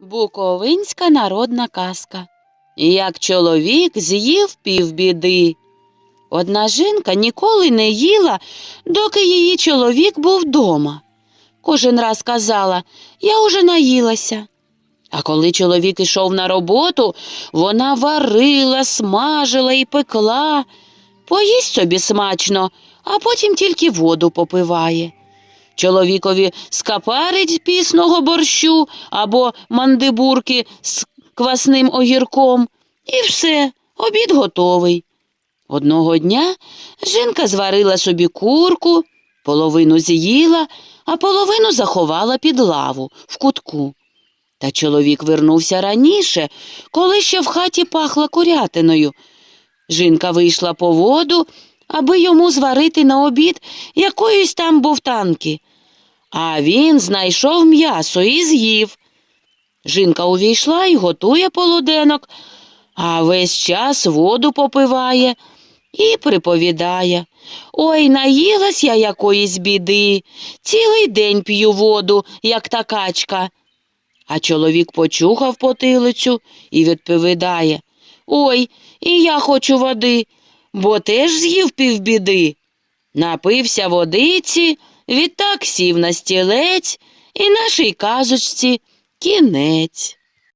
Буковинська народна казка. Як чоловік з'їв півбіди. Одна жінка ніколи не їла, доки її чоловік був вдома. Кожен раз казала, я уже наїлася. А коли чоловік ішов на роботу, вона варила, смажила і пекла. Поїсть собі смачно, а потім тільки воду попиває. Чоловікові скапарить пісного борщу або мандибурки з квасним огірком, і все, обід готовий. Одного дня жінка зварила собі курку, половину з'їла, а половину заховала під лаву в кутку. Та чоловік вернувся раніше, коли ще в хаті пахла курятиною. Жінка вийшла по воду, аби йому зварити на обід якоїсь там бовтанки. А він знайшов м'ясо і з'їв. Жінка увійшла і готує полуденок, а весь час воду попиває і приповідає. Ой, наїлась я якоїсь біди, цілий день п'ю воду, як та качка. А чоловік почухав потилицю і відповідає Ой, і я хочу води, бо теж з'їв півбіди. Напився водиці, відтак сів на стілець, і нашій казочці кінець.